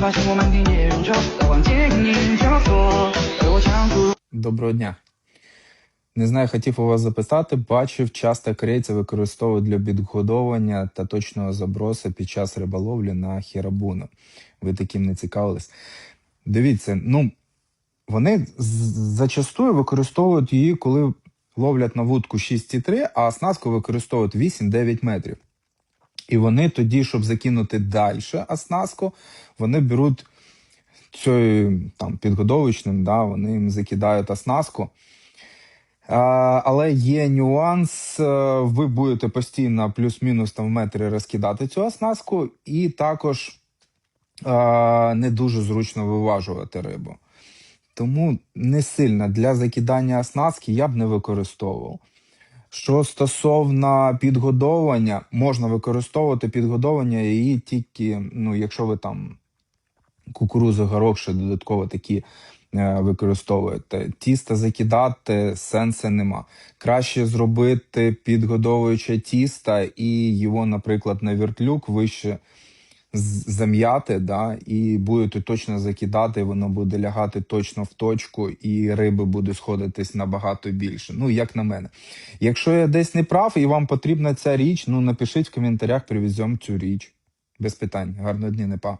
发现我们田野人舟，在往前迎交错，而我强出。 Доброго дня. Не знаю, хотів у вас запитати. Бачив, часто корейці використовують для підгодовування та точного забросу під час риболовлі на хірабуну. Ви таким не цікавились. Дивіться, ну вони з- зачастую використовують її, коли ловлять на вудку 6,3, а оснастку використовують 8-9 метрів. І вони тоді, щоб закинути далі оснастку, вони беруть цією там підгодовочним, да, вони їм закидають оснастку. Але є нюанс, е, ви будете постійно плюс-мінус там в метрі розкидати цю оснастку, і також е, не дуже зручно виважувати рибу. Тому не сильно для закидання оснастки я б не використовував. Що стосовно підгодовування, можна використовувати підгодовування її тільки, ну, якщо ви там кукурузу, горох, ще додатково такі е, використовуєте. Тісто закидати сенсу нема. Краще зробити підгодовуюче тісто і його, наприклад, на вертлюк вище зам'яти, да, і будете точно закидати, воно буде лягати точно в точку, і риби буде сходитись набагато більше. Ну, як на мене. Якщо я десь не прав і вам потрібна ця річ, ну напишіть в коментарях, привеземо цю річ. Без питань. Гарного дня, не па.